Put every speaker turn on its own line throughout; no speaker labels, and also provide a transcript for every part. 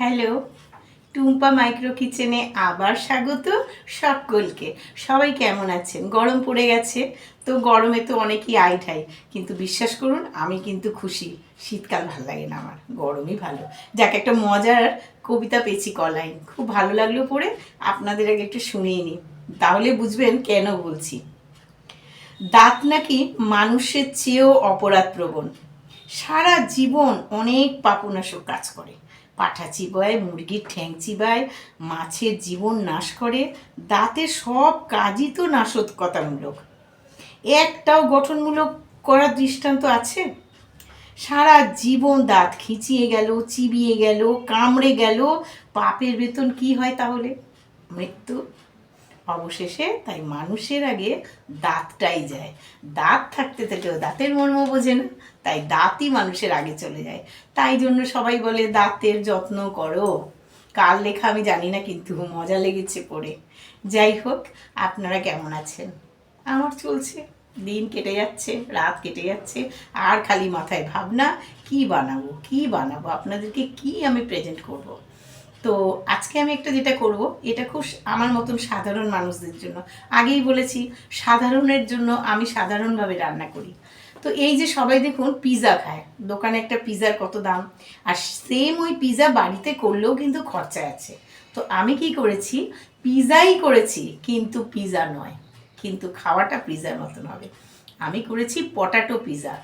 Hello, Tumpa micro কিচেনে আবার স্বাগত সকলকে। সবাই কেমন আছেন? গরম পড়ে গেছে, তো গরমে তো অনেকই আই ঠাই, কিন্তু বিশ্বাস করুন, আমি কিন্তু খুশি। শীতকাল ভালো লাগে না আমার, গরমই ভালো। যাক, একটা মজার কবিতা পেয়েছি কলাইন খুব ভালো লাগল পড়ে, আপনাদের আগে একটু শুনিয়ে নিই। তাহলে বুঝবেন কেন বলছি। দাঁত নাকি মানুষের চেয়েও অপরাধ প্রবণ সারা জীবন অনেক পাপনাশক কাজ করে। পাঠা চিবায়, মুরগির ঠ্যাং চিবায়, মাছের জীবন নাশ করে দাঁতে সব কাজই তো নাশকতামূলক। একটাও গঠনমূলক করার দৃষ্টান্ত আছে? সারা জীবন দাঁত খিচিয়ে গেল, চিবিয়ে গেল, কামড়ে গেল, পাপের বেতন কি হয় তাহলে? মৃত্যু? অবশেষে তাই মানুষের আগে দাঁতটাই যায়। দাঁত থাকতে থেকেও দাঁতের মর্ম বোঝে না, তাই দাঁতই মানুষের আগে চলে যায়। তাই জন্য সবাই বলে, দাঁতের যত্ন করো। কার লেখা আমি জানি না, কিন্তু মজা লেগেছে পড়ে। যাই হোক, আপনারা কেমন আছেন? আমার চলছে। দিন কেটে যাচ্ছে, রাত কেটে যাচ্ছে, আর খালি মাথায় ভাবনা, কি বানাবো কি বানাবো? আপনাদেরকে কি আমি প্রেজেন্ট করব। তো আজকে আমি একটা যেটা করব, এটা খুব আমার মতন সাধারণ মানুষদের জন্য। আগেই বলেছি, সাধারণের জন্য আমি সাধারণভাবে রান্না করি। তো এই যে সবাই দেখুন পিৎজা খায়। দোকানে একটা পিৎজার কত দাম? আর সেম ওই পিৎজা বাড়িতে করলেও কিন্তু খরচা আছে। তো আমি কি করেছি? পিৎজাই করেছি, কিন্তু পিৎজা নয়। কিন্তু খাওয়াটা পিৎজার মতন হবে। আমি করেছি পটাটো পিৎজা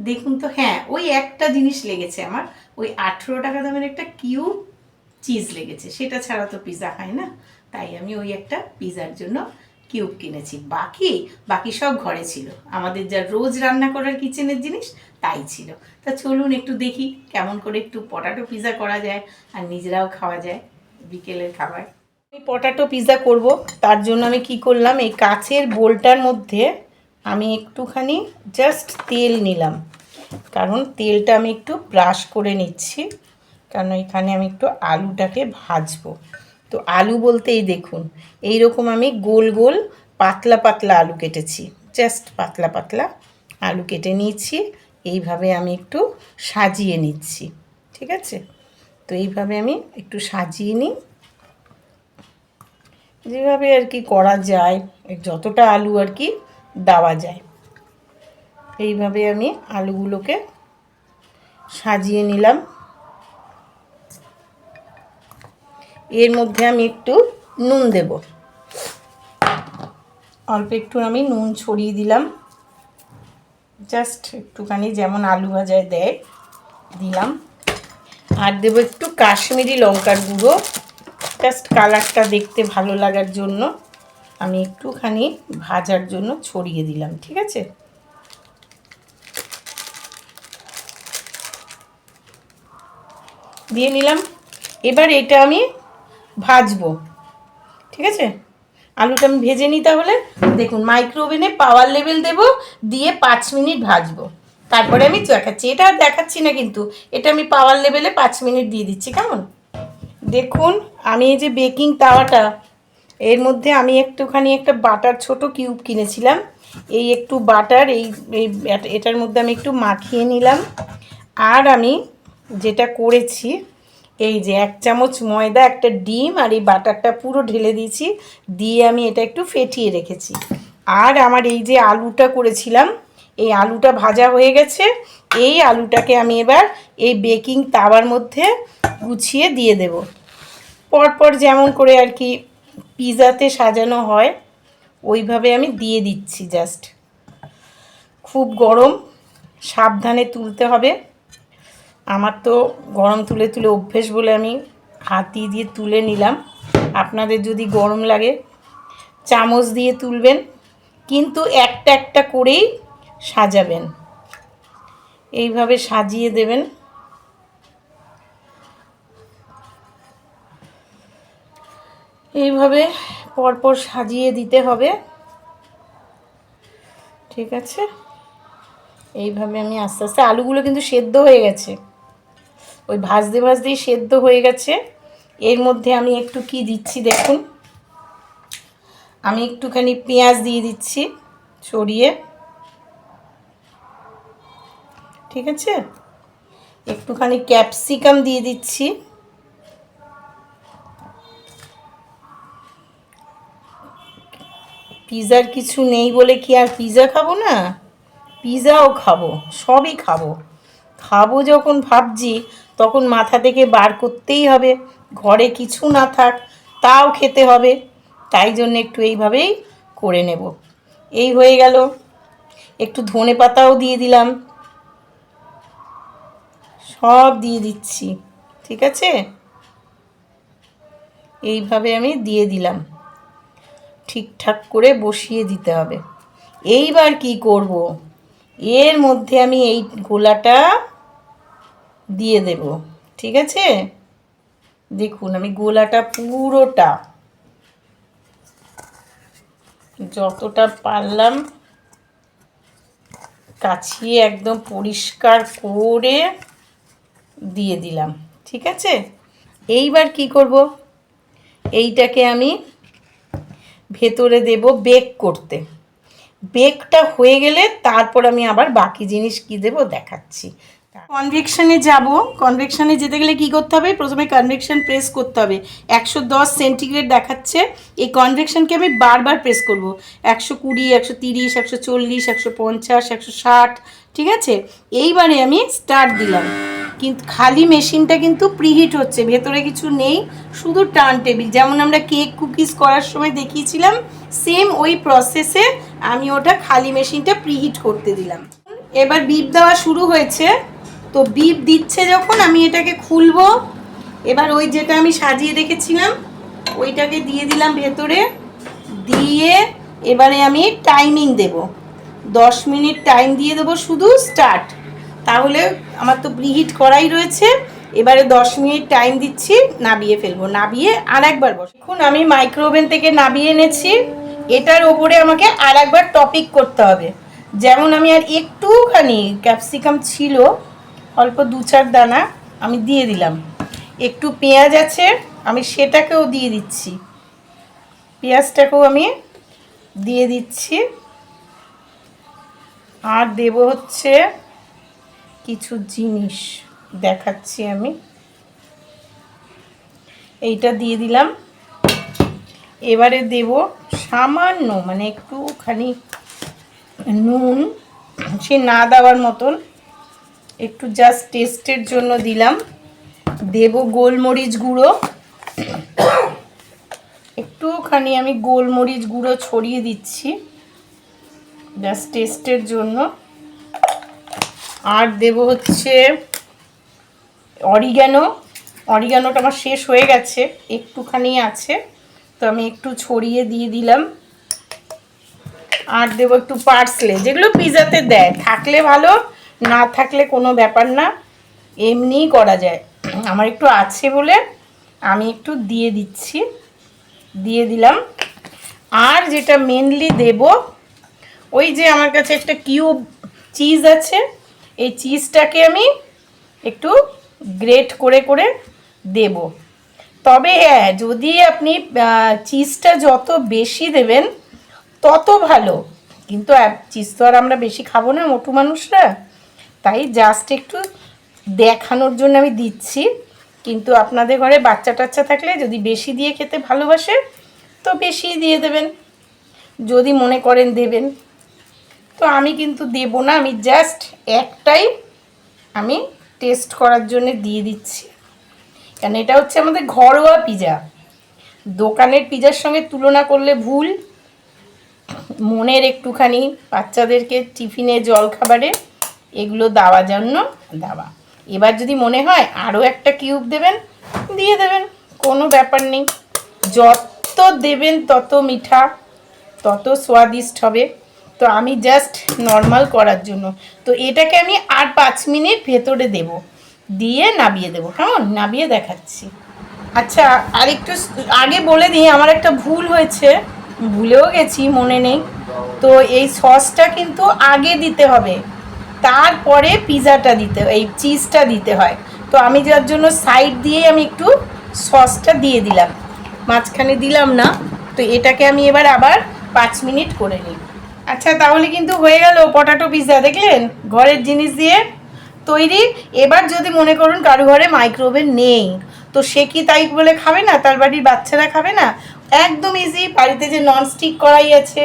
দেখুন তো হ্যাঁ ওই একটা জিনিস লেগেছে আমার। ওই আঠেরো টাকা দামের একটা কিউব চিজ লেগেছে। সেটা ছাড়া তো পিৎজা খাই না। তাই আমি ওই একটা পিৎজার জন্য কিউব কিনেছি। বাকি বাকি সব ঘরে ছিল। আমাদের যা রোজ রান্না করার কিচেনের জিনিস, তাই ছিল। তা চলুন একটু দেখি কেমন করে একটু পটাটো পিজা করা যায় আর নিজেরাও খাওয়া যায় বিকেলের খাবার। আমি পটাটো পিৎজা করব। তার জন্য আমি কি করলাম? এই কাচের বোলটার মধ্যে আমি একটুখানি জাস্ট তেল নিলাম। কারণ তেলটা আমি একটু ব্রাশ করে নিচ্ছি। কারণ এখানে আমি একটু আলুটাকে ভাজবো। তো আলু বলতে এই দেখুন এই রকম আমি গোল গোল পাতলা পাতলা আলু কেটেছি জাস্ট পাতলা পাতলা আলু কেটে নিয়েছি, এইভাবে আমি একটু সাজিয়ে নিচ্ছি, ঠিক আছে? তো এইভাবে আমি একটু সাজিয়ে নিই। যেভাবে আর কি করা যায়, যতটা আলু আর কি দেওয়া যায়, এইভাবে আমি আলুগুলোকে সাজিয়ে নিলাম। এর মধ্যে আমি একটু নুন দেব। অল্প একটু আমি নুন ছড়িয়ে দিলাম। জাস্ট একটুখানি যেমন আলু ভাজায় দেয়, দিলাম। আর দেবো একটু কাশ্মীরি লঙ্কার গুঁড়ো। জাস্ট কালারটা দেখতে ভালো লাগার জন্য আমি একটুখানি ভাজার জন্য ছড়িয়ে দিলাম, ঠিক আছে? দিয়ে নিলাম। এবার এটা আমি ভাজবো। ঠিক আছে? আলুটা আমি ভেজে নিই তাহলে। দেখুন মাইক্রোওভেনে পাওয়ার লেভেল দেব, দিয়ে পাঁচ মিনিট ভাজবো। তারপরে আমি দেখাচ্ছি। এটা আর দেখাচ্ছি না কিন্তু। এটা আমি পাওয়ার লেভেলে পাঁচ মিনিট দিয়ে দিচ্ছি, কেমন? দেখুন, আমি এই যে বেকিং তাওয়াটা, এর মধ্যে আমি একটুখানি একটা বাটার, ছোট কিউব কিনেছিলাম। এই একটু বাটার এই, এটার মধ্যে আমি একটু মাখিয়ে নিলাম। আর আমি যেটা করেছি এই যে এক চামচ ময়দা, একটা ডিম আর এই বাটারটা পুরো ঢেলে দিয়েছি, দিয়ে আমি এটা একটু ফেটিয়ে রেখেছি। আর আমার এই যে আলুটা করেছিলাম, এই আলুটা ভাজা হয়ে গেছে, এই আলুটাকে আমি এবার এই বেকিং তাওয়ার মধ্যে গুছিয়ে দিয়ে দেব। পরপর যেমন করে আর কি পিৎজাতে সাজানো হয়, ওইভাবে আমি দিয়ে দিচ্ছি জাস্ট। খুব গরম, সাবধানে তুলতে হবে। আমার তো গরম তুলে তুলে অভ্যেস বলে আমি হাতি দিয়ে তুলে নিলাম। আপনাদের যদি গরম লাগে, চামচ দিয়ে তুলবেন, কিন্তু একটা একটা করেই সাজাবেন। এইভাবে সাজিয়ে দেবেন। এইভাবে পরপর সাজিয়ে দিতে হবে। ঠিক আছে? এইভাবে আমি আস্তে আস্তে আলুগুলো কিন্তু সেদ্ধ হয়ে গেছে। ওই ভাজতে ভাজতেই সেদ্ধ হয়ে গেছে। এর মধ্যে আমি একটু কি দিচ্ছি দেখুন। আমি একটুখানি পেঁয়াজ দিয়ে দিচ্ছি ছড়িয়ে। ঠিক আছে? একটুখানি ক্যাপসিকাম দিয়ে দিচ্ছি। পিজার কিছু নেই বলে কি আর পিজা খাব না? পিজাও খাব, সবই খাব। খাব যখন ভাবছি, তখন মাথা থেকে বার করতেই হবে। ঘরে কিছু না থাক, তাও খেতে হবে। তাই জন্য একটু এইভাবেই করে নেব। এই হয়ে গেল। একটু ধনে পাতাও দিয়ে দিলাম। সব দিয়ে দিচ্ছি, ঠিক আছে? এইভাবে আমি দিয়ে দিলাম। ঠিকঠাক করে বসিয়ে দিতে হবে। এইবার কি করব? এর মধ্যে আমি এই গোলাটা দিয়ে দেব, ঠিক আছে? দেখুন, আমি গোলাটা পুরোটা, যতটা পারলাম কাছিয়ে একদম পরিষ্কার করে দিয়ে দিলাম, ঠিক আছে? এইবার কি করব? এইটাকে আমি ভেতরে দেব বেক করতে। বেকটা হয়ে গেলে তারপর আমি আবার বাকি জিনিস কি দেব দেখাচ্ছি। কনভেকশনে যাব। কনভেকশনে যেতে গেলে কি করতে হবে? প্রথমে কনভেকশন প্রেস করতে হবে। একশো দশ সেন্টিগ্রেড দেখাচ্ছে। এই কনভেকশনকে আমি বারবার প্রেস করব। একশো কুড়ি, একশো তিরিশ, একশো চল্লিশ, একশো পঞ্চাশ, একশো ষাট, ঠিক আছে? এইবারে আমি স্টার্ট দিলাম। কিন্তু খালি মেশিনটা কিন্তু প্রিহিট হচ্ছে। ভেতরে কিছু নেই। শুধু টার্ন টেবিল যেমন আমরা কেক কুকিজ করার সময় দেখিয়েছিলাম সেম ওই প্রসেসে আমি ওটা খালি মেশিনটা প্রিহিট করতে দিলাম। এবার বিপ দেওয়া শুরু হয়েছে। তো বিপ দিচ্ছে যখন আমি এটাকে খুলবো। এবার ওই যেটা আমি সাজিয়ে রেখেছিলাম, ওইটাকে দিয়ে দিলাম ভেতরে। দিয়ে এবারে আমি টাইমিং দেব। দশ মিনিট টাইম দিয়ে দেবো শুধু স্টার্ট তাহলে আমার তো প্রিহিট করাই রয়েছে। এবারে দশ মিনিট টাইম দিচ্ছি, নাবিয়ে ফেলব। নাবিয়ে আর একবার বস। এখন আমি মাইক্রোওভেন থেকে নাবিয়ে এনেছি। এটার ওপরে আমাকে আর একবার টপিক করতে হবে। যেমন আমি আর একটুখানি ক্যাপসিকাম ছিল অল্প দু চার দানা আমি দিয়ে দিলাম। একটু পেঁয়াজ আছে, আমি সেটাকেও দিয়ে দিচ্ছি। পেঁয়াজটাকেও আমি দিয়ে দিচ্ছি। আর দেব হচ্ছে কিছু জিনিস, দেখাচ্ছি আমি। এইটা দিয়ে দিলাম। এবারে দেব সামান্য মানে একটুখানি নুন, সে না দেওয়ার মতন একটু জাস্ট টেস্টের জন্য দিলাম। দেব গোলমরিচ গুঁড়ো। একটুখানি আমি গোলমরিচ গুঁড়ো ছড়িয়ে দিচ্ছি। জাস্ট টেস্টের জন্য। আর দেব হচ্ছে অরিগ্যানো অরিগ্যানোটা আমার শেষ হয়ে গেছে, একটুখানি আছে। তো আমি একটু ছড়িয়ে দিয়ে দিলাম। আর দেবো একটু পার্সলে যেগুলো পিজাতে দেয়। থাকলে ভালো না থাকলে কোনো ব্যাপার না, এমনিই করা যায়। আমার একটু আছে বলে আমি একটু দিয়ে দিচ্ছি, দিয়ে দিলাম। আর যেটা মেনলি দেব, ওই যে আমার কাছে একটা কিউব চিজ আছে, এই চিজটাকে আমি একটু গ্রেট করে করে দেব। তবে হ্যাঁ যদি আপনি চিজটা যত বেশি দেবেন, তত ভালো। কিন্তু চিজ তো আর আমরা বেশি খাব না, মোটু মানুষরা। তাই জাস্ট একটু দেখানোর জন্য আমি দিচ্ছি। কিন্তু আপনাদের ঘরে বাচ্চা টাচ্চা থাকলে যদি বেশি দিয়ে খেতে ভালোবাসে, তো বেশি দিয়ে দেবেন। যদি মনে করেন দেবেন। তো আমি কিন্তু দেব না, আমি জাস্ট একটাই আমি টেস্ট করার জন্য দিয়ে দিচ্ছি। কারণ এটা হচ্ছে আমাদের ঘরোয়া পিজা দোকানের পিজার সঙ্গে তুলনা করলে ভুল। মনের একটুখানি বাচ্চাদেরকে টিফিনে জল খাবারে এগুলো দেওয়ার জন্য দেওয়া। এবার যদি মনে হয় আরও একটা কিউব দেবেন, দিয়ে দেবেন, কোনো ব্যাপার নেই। যত দেবেন তত মিঠা, তত স্বাদিষ্ট হবে। তো আমি জাস্ট নর্মাল করার জন্য। তো এটাকে আমি আর পাঁচ মিনিট ভেতরে দেব। দিয়ে নাবিয়ে দেবো। কেমন? নাবিয়ে দেখাচ্ছি। আচ্ছা আর একটু আগে বলে দিই, আমার একটা ভুল হয়েছে। ভুলেও গেছি, মনে নেই। তো এই সসটা কিন্তু আগে দিতে হবে। তারপরে পিজাটা দিতে, এই চিজটা দিতে হয়। তো আমি যার জন্য সাইড দিয়ে আমি একটু সসটা দিয়ে দিলাম। মাঝখানে দিলাম না, তো এটাকে আমি এবার আবার পাঁচ মিনিট করে নিই। আচ্ছা তাহলে কিন্তু হয়ে গেল পটাটো পিৎজা দেখলেন? ঘরের জিনিস দিয়ে তৈরি। এবার যদি মনে করুন কারও ঘরে মাইক্রোওভেন নেই, তো সে কি তাই বলে খাবে না? তার বাড়ির বাচ্চারা খাবে না? একদম ইজি বাড়িতে যে ননস্টিক কড়াই আছে,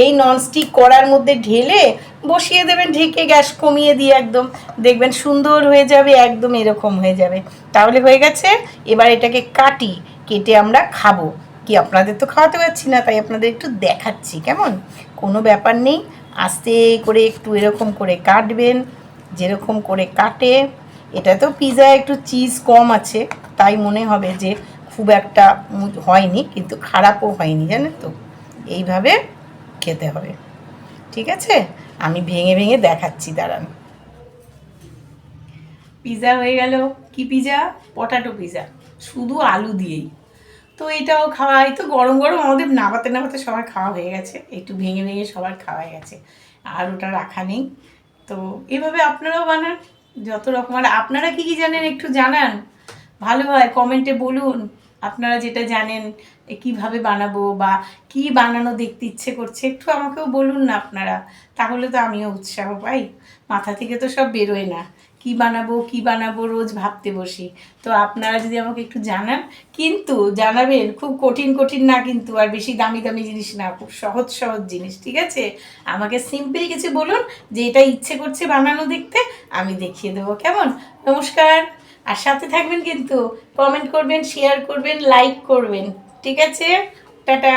এই ননস্টিক কড়ার মধ্যে ঢেলে বসিয়ে দেবেন, ঢেকে গ্যাস কমিয়ে দিয়ে একদম দেখবেন সুন্দর হয়ে যাবে, একদম এরকম হয়ে যাবে। তাহলে হয়ে গেছে, এবার এটাকে কাটি, কেটে আমরা খাব। কি আপনাদের তো খাওয়াতে পারছি না, তাই আপনাদের একটু দেখাচ্ছি, কেমন? কোনো ব্যাপার নেই, আস্তে করে একটু এরকম করে কাটবেন, যেরকম করে কাটে। এটা তো পিৎজা একটু চিজ কম আছে, তাই মনে হবে যে খুব একটা হয়নি, কিন্তু খারাপও হয়নি, জানেন তো? এইভাবে খেতে হবে। ঠিক আছে? আমি ভেঙে ভেঙে দেখাচ্ছি, দাঁড়ান। পিৎজা হয়ে গেল। কি পিৎজা পটাটো পিৎজা শুধু আলু দিয়েই। তো এটাও খাওয়া এই তো গরম গরম আমাদের নাবাতে নাবাতে সবার খাওয়া হয়ে গেছে। একটু ভেঙে ভেঙে সবার খাওয়া গেছে। আর ওটা রাখা নেই। তো এভাবে আপনারাও বানান। যত রকম। আর আপনারা কি কি জানেন একটু জানান। ভালো হয়। কমেন্টে বলুন। আপনারা যেটা জানেন কীভাবে বানাবো বা কি বানানো দেখতে ইচ্ছে করছে, একটু আমাকেও বলুন না আপনারা। তাহলে তো আমিও উৎসাহ পাই। মাথা থেকে তো সব বেরোয় না। কি বানাবো কি বানাবো রোজ ভাবতে বসি। তো আপনারা যদি আমাকে একটু জানান, কিন্তু জানাবেন, খুব কঠিন কঠিন না কিন্তু, আর বেশি দামি দামি জিনিস না, খুব সহজ সহজ জিনিস, ঠিক আছে? আমাকে সিম্পল কিছু বলুন যে এটা ইচ্ছে করছে বানানো দেখতে, আমি দেখিয়ে দেবো। কেমন? নমস্কার। আর সাথে থাকবেন কিন্তু কমেন্ট করবেন শেয়ার করবেন লাইক করবেন। ঠিক আছে? টাটা।